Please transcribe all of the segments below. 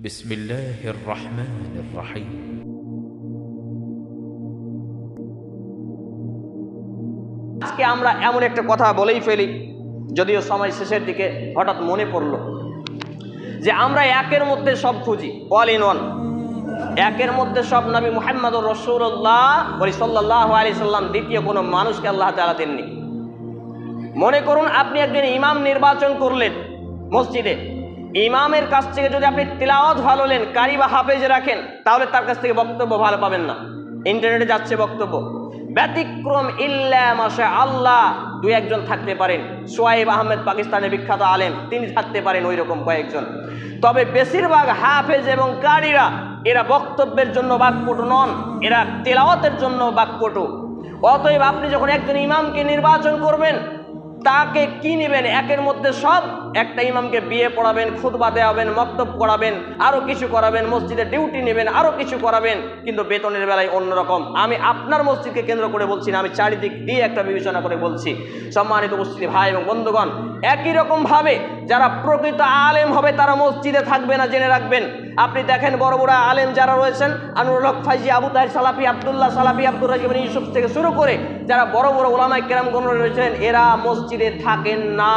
بسم الله الرحمن الرحيم আজকে আমরা এমন একটা কথা বলেই ফেলি যদিও সময় শেষের দিকে হঠাৎ মনে পড়ল যে আমরা একের মধ্যে সব খুঁজি অল ইন ওয়ান একের মধ্যে সব নবী মুহাম্মদ রসুল্লাহ বলি সাল্লাহ আলি সাল্লাম দ্বিতীয় কোনো মানুষকে আল্লাহ তালা দেননি মনে করুন আপনি একজন ইমাম নির্বাচন করলেন মসজিদে ইমামের কাছ থেকে যদি আপনি তিলাওয়াত ভালো নেন, কারি বা হাফেজ রাখেন, তাহলে তার কাছ থেকে বক্তব্য ভালো পাবেন না। ইন্টারনেটে যাচ্ছে বক্তব্য। ব্যতিক্রম ইল্লা মাসা আল্লাহ দুই একজন থাকতে পারেন। সোয়াইব আহমেদ পাকিস্তানের বিখ্যাত আলেম, তিনি থাকতে পারেন ওই রকম কয়েকজন। তবে বেশিরভাগ হাফেজ এবং কারিরা এরা বক্তব্যের জন্য বাকপটু নন, এরা তেলাওয়াতের জন্য বাকপটু। অতএব আপনি যখন একজন ইমামকে নির্বাচন করবেন, তাকে কি নেবেন? একের মধ্যে সব একটা ইমামকে বিয়ে পড়াবেন, খুতবা দেওয়াবেন মক্তব করাবেন আরও কিছু করাবেন, মসজিদে ডিউটি নেবেন আরও কিছু করাবেন, কিন্তু বেতনের বেলায় অন্যরকম। আমি আপনার মসজিদকে কেন্দ্র করে বলছি না, আমি চারিদিক দিয়ে একটা বিবেচনা করে বলছি। সম্মানিত উপস্থিতি ভাই এবং বন্ধুগণ, একই রকমভাবে যারা প্রকৃত আলেম হবে, তারা মসজিদে থাকবে না, জেনে রাখবেন। আপনি দেখেন বড় বড় আলেম যারা রয়েছেন, আনুর হক ফাইজি আবু তাহির সালাফি, আবদুল্লাহ সালাফি, আব্দুর রাজিব ইউসুফ থেকে শুরু করে যারা বড় বড় ওলামাই কেরামগণ রয়েছেন, এরা মসজিদে থাকেন না।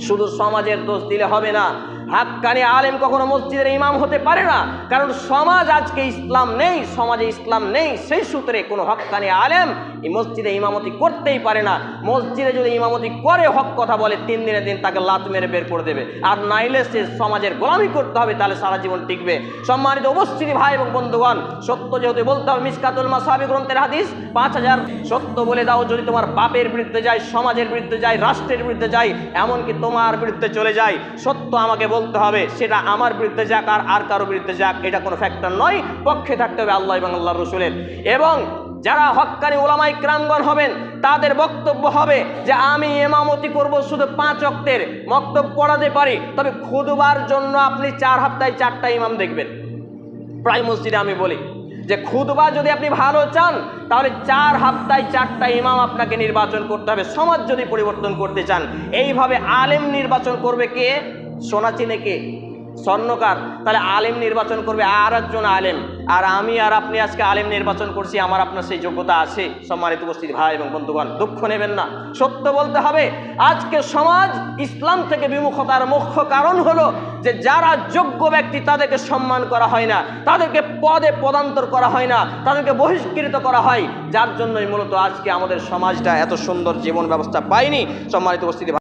শুধু সমাজের দোষ দিলে হবে না। হাক্কানি আলেম কখনো মসজিদের ইমাম হতে পারে না। কারণ সমাজ আজকে ইসলাম নেই, সমাজে ইসলাম নেই। সেই সূত্রে কোনো হাক্কানি আলেম এই মসজিদে ইমামতি করতেই পারে না। মসজিদে যদি ইমামতি করে, হক কথা বলে, তিন দিনে দিন তাকে লাত মেরে বের করে দেবে। আর নাইলে সে সমাজের গোলামি করতে হবে, তাহলে সারা জীবন টিকবে। সম্মানিত উপস্থিতি, ভাই এবং বন্ধুগণ, সত্য যেহেতু বলতে হবে, মিসকাতুল মাসাবি গ্রন্থের হাদিস, পাঁচ হাজার সত্য বলে দাও, যদি তোমার বাপের বিরুদ্ধে যায়, সমাজের বিরুদ্ধে যায়, রাষ্ট্রের বিরুদ্ধে যায়, এমনকি তোমার বিরুদ্ধে চলে যায়, সত্য আমাকে বলতে হবে, সেটা আমার বিরুদ্ধে যাক আর আর কারও বিরুদ্ধে যাক, এটা কোনো ফ্যাক্টর নয়। পক্ষে থাকতে হবে আল্লাহ এবং আল্লাহ রসুলের। এবং যারা হক্কানি ওলামাই ক্রামগণ হবেন, তাদের বক্তব্য হবে যে আমি এমামতি করব শুধু পাঁচ অক্টের বক্তব্য পড়াতে পারি, তবে খুদবার জন্য আপনি চার হপ্তায় চারটা ইমাম দেখবেন। প্রায় মসজিদে আমি বলি যে খুদবা যদি আপনি ভালো চান, তাহলে চার হপ্তায় চারটা ইমাম আপনাকে নির্বাচন করতে হবে, সমাজ যদি পরিবর্তন করতে চান। এইভাবে আলেম নির্বাচন করবে কে? সোনা চিনে কে? স্বর্ণকার। তাহলে আলেম নির্বাচন করবে আর একজন আলেম। আর আমি আর আপনি আজকে আলেম নির্বাচন করছি, আমার আপনার সেই যোগ্যতা আছে, সম্মানিত উপস্থিত ভাই এবং বন্ধুগণ, দুঃখ নেবেন না। সত্য বলতে হবে, আজকে সমাজ ইসলাম থেকে বিমুখতার মুখ্য কারণ হলো যে যারা যোগ্য ব্যক্তি তাদেরকে সম্মান করা হয় না, তাদেরকে পদে পদান্তর করা হয় না, তাদেরকে বহিষ্কৃত করা হয়। যার জন্যই মূলত আজকে আমাদের সমাজটা এত সুন্দর জীবন ব্যবস্থা পায়নি। সম্মানিত উপস্থিতি